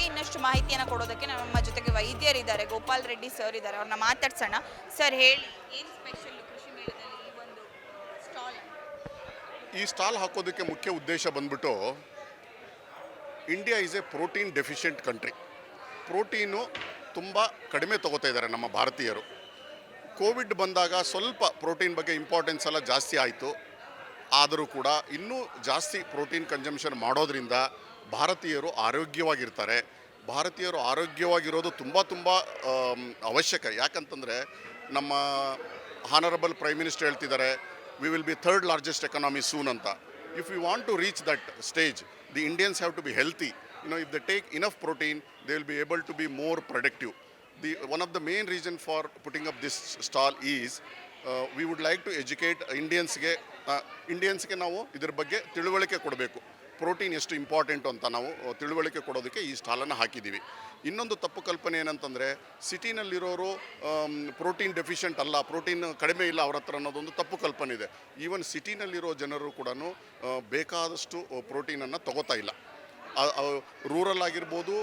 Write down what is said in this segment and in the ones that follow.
ಬಗ್ಗೆ ಇನ್ನಷ್ಟು ಮಾಹಿತಿಯನ್ನು ಕೊಡೋದಕ್ಕೆ ನಮ್ಮ ಜೊತೆಗೆ ವೈದ್ಯರಿದ್ದಾರೆ. ಗೋಪಾಲ್ ರೆಡ್ಡಿ ಸರ್ ಇದ್ದಾರೆ. ಅವ್ರನ್ನ ಮಾತಾಡ್ಸೋಣ. ಸರ್ ಹೇಳಿ, ಏನು ಸ್ಪೆಷಲ್ ಕೃಷಿ ಮೇಳದಲ್ಲಿ ಈ ಒಂದು ಸ್ಟಾಲ್ ಈ ಸ್ಟಾಲ್ ಹಾಕೋದಕ್ಕೆ ಮುಖ್ಯ ಉದ್ದೇಶ ಬಂದ್ಬಿಟ್ಟು India is a protein deficient country protein ತುಂಬ ಕಡಿಮೆ ತಗೋತಾ ಇದ್ದಾರೆ ನಮ್ಮ ಭಾರತೀಯರು. ಕೋವಿಡ್ ಬಂದಾಗ ಸ್ವಲ್ಪ ಪ್ರೋಟೀನ್ ಬಗ್ಗೆ ಇಂಪಾರ್ಟೆನ್ಸ್ ಎಲ್ಲ ಜಾಸ್ತಿ ಆಯಿತು. ಆದರೂ ಕೂಡ ಇನ್ನೂ ಜಾಸ್ತಿ ಪ್ರೋಟೀನ್ ಕನ್ಸಂಪ್ಷನ್ ಮಾಡೋದ್ರಿಂದ ಭಾರತೀಯರು ಆರೋಗ್ಯವಾಗಿರ್ತಾರೆ. ಭಾರತೀಯರು ಆರೋಗ್ಯವಾಗಿರೋದು ತುಂಬ ತುಂಬ ಅವಶ್ಯಕ. ಯಾಕಂತಂದರೆ ನಮ್ಮ ಹಾನರಬಲ್ ಪ್ರೈಮ್ ಮಿನಿಸ್ಟರ್ ಹೇಳ್ತಿದ್ದಾರೆ we will be third largest economy soon ಅಂತ. If you want to reach that stage the Indians have to be healthy you know if they take enough protein they will be able to be more productive the one of the main reason for putting up this stall is we would like to educate ಇಂಡಿಯನ್ಸ್ಗೆ ಇಂಡಿಯನ್ಸ್ಗೆ ನಾವು ಇದ್ರ ಬಗ್ಗೆ ತಿಳುವಳಿಕೆ ಕೊಡಬೇಕು. Protein ಎಷ್ಟು important ಅಂತ ನಾವು ತಿಳುವಳಿಕೆ ಕೊಡೋದಕ್ಕೆ ಈ ಸ್ಟಾಲನ್ನು ಹಾಕಿದ್ದೀವಿ. ಇನ್ನೊಂದು ತಪ್ಪು ಕಲ್ಪನೆ ಏನಂತಂದರೆ, ಸಿಟಿನಲ್ಲಿರೋರು ಪ್ರೋಟೀನ್ ಡೆಫಿಷಿಯೆಂಟ್ ಅಲ್ಲ ಪ್ರೋಟೀನ್ ಕಡಿಮೆ ಇಲ್ಲ ಅವ್ರ ಹತ್ರ ಅನ್ನೋದೊಂದು ತಪ್ಪು ಕಲ್ಪನೆ ಇದೆ. ಈವನ್ ಸಿಟಿನಲ್ಲಿರೋ ಜನರು ಕೂಡ ಬೇಕಾದಷ್ಟು ಪ್ರೋಟೀನನ್ನು ತಗೋತಾ ಇಲ್ಲ. ರೂರಲ್ ಆಗಿರ್ಬೋದು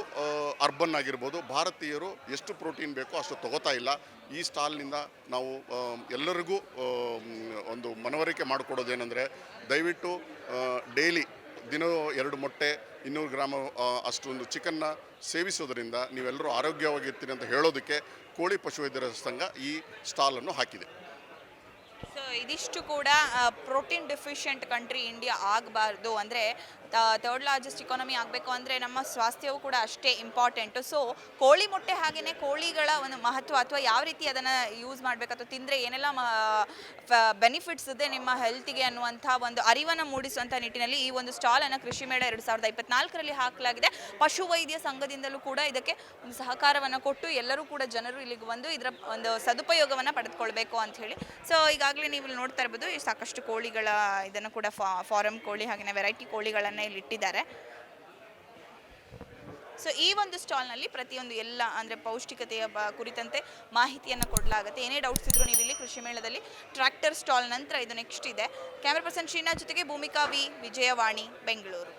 ಅರ್ಬನ್ ಆಗಿರ್ಬೋದು, ಭಾರತೀಯರು ಎಷ್ಟು ಪ್ರೋಟೀನ್ ಬೇಕೋ ಅಷ್ಟು ತಗೋತಾ ಇಲ್ಲ. ಈ ಸ್ಟಾಲ್ನಿಂದ ನಾವು ಎಲ್ಲರಿಗೂ ಒಂದು ಮನವರಿಕೆ ಮಾಡಿಕೊಡೋದೇನೆಂದರೆ, ದಯವಿಟ್ಟು ಡೈಲಿ ದಿನ ಎರಡು ಮೊಟ್ಟೆ, ಇನ್ನೂರು ಗ್ರಾಮ ಅಷ್ಟೊಂದು ಚಿಕನ್ನ ಸೇವಿಸೋದರಿಂದ ನೀವೆಲ್ಲರೂ ಆರೋಗ್ಯವಾಗಿರ್ತೀರಿ ಅಂತ ಹೇಳೋದಕ್ಕೆ ಕೋಳಿ ಪಶುವೈದ್ಯರ ಸಂಘ ಈ ಸ್ಟಾಲನ್ನು ಹಾಕಿದೆ. ಸೊ ಇದಿಷ್ಟು ಕೂಡ ಪ್ರೋಟೀನ್ ಡಿಫಿಷಿಯೆಂಟ್ ಕಂಟ್ರಿ ಇಂಡಿಯಾ ಆಗಬಾರ್ದು ಅಂದರೆ ಥರ್ಡ್ ಲಾರ್ಜೆಸ್ಟ್ ಇಕಾನಮಿ ಆಗಬೇಕು ಅಂದರೆ ನಮ್ಮ ಸ್ವಾಸ್ಥ್ಯವು ಕೂಡ ಅಷ್ಟೇ ಇಂಪಾರ್ಟೆಂಟು ಸೊ ಕೋಳಿ ಮೊಟ್ಟೆ ಹಾಗೆಯೇ ಕೋಳಿಗಳ ಒಂದು ಮಹತ್ವ ಅಥವಾ ಯಾವ ರೀತಿ ಅದನ್ನು ಯೂಸ್ ಮಾಡಬೇಕು ಅಥವಾ ತಿಂದರೆ ಏನೆಲ್ಲ ಬೆನಿಫಿಟ್ಸ್ ಇದೆ ನಿಮ್ಮ ಹೆಲ್ತಿಗೆ ಅನ್ನುವಂಥ ಒಂದು ಅರಿವನ್ನು ಮೂಡಿಸುವಂಥ ನಿಟ್ಟಿನಲ್ಲಿ ಈ ಒಂದು ಸ್ಟಾಲನ್ನು ಕೃಷಿ ಮೇಳ ಎರಡು ಸಾವಿರದ ಇಪ್ಪತ್ನಾಲ್ಕರಲ್ಲಿ ಹಾಕಲಾಗಿದೆ. ಪಶುವೈದ್ಯ ಸಂಘದಿಂದಲೂ ಕೂಡ ಇದಕ್ಕೆ ಒಂದು ಸಹಕಾರವನ್ನು ಕೊಟ್ಟು ಎಲ್ಲರೂ ಕೂಡ ಜನರು ಇಲ್ಲಿಗೆ ಬಂದು ಇದರ ಒಂದು ಸದುಪಯೋಗವನ್ನು ಪಡೆದುಕೊಳ್ಬೇಕು ಅಂತ ಹೇಳಿ. ಸೊ ಈಗಾಗಲೇ ನೀವು ಇಲ್ಲಿ ನೋಡ್ತಾ ಇರ್ಬೋದು ಸಾಕಷ್ಟು ಕೋಳಿಗಳ, ಇದನ್ನು ಕೂಡ ಫಾರಂ ಕೋಳಿ ಹಾಗೆಯೇ ವೆರೈಟಿ ಕೋಳಿಗಳನ್ನು ಇಲ್ಲಿ ಇಟ್ಟಿದ್ದಾರೆ. ಸೊ ಈ ಒಂದು ಸ್ಟಾಲ್ನಲ್ಲಿ ಪ್ರತಿಯೊಂದು ಎಲ್ಲ ಅಂದರೆ ಪೌಷ್ಟಿಕತೆಯ ಬ, ಕುರಿತಂತೆ ಮಾಹಿತಿಯನ್ನು ಕೊಡಲಾಗುತ್ತೆ. ಏನೇ ಡೌಟ್ಸ್ ಇದ್ರೂ ನೀವು ಇಲ್ಲಿ ಕೃಷಿ ಮೇಳದಲ್ಲಿ ಟ್ರ್ಯಾಕ್ಟರ್ ಸ್ಟಾಲ್ ನಂತರ ಇದು ನೆಕ್ಸ್ಟ್ ಇದೆ. ಕ್ಯಾಮ್ರಾ ಪರ್ಸನ್ ಶ್ರೀನಾಥ್ ಜೊತೆಗೆ ಭೂಮಿಕಾ ವಿ ವಿಜಯವಾಣಿ, ಬೆಂಗಳೂರು.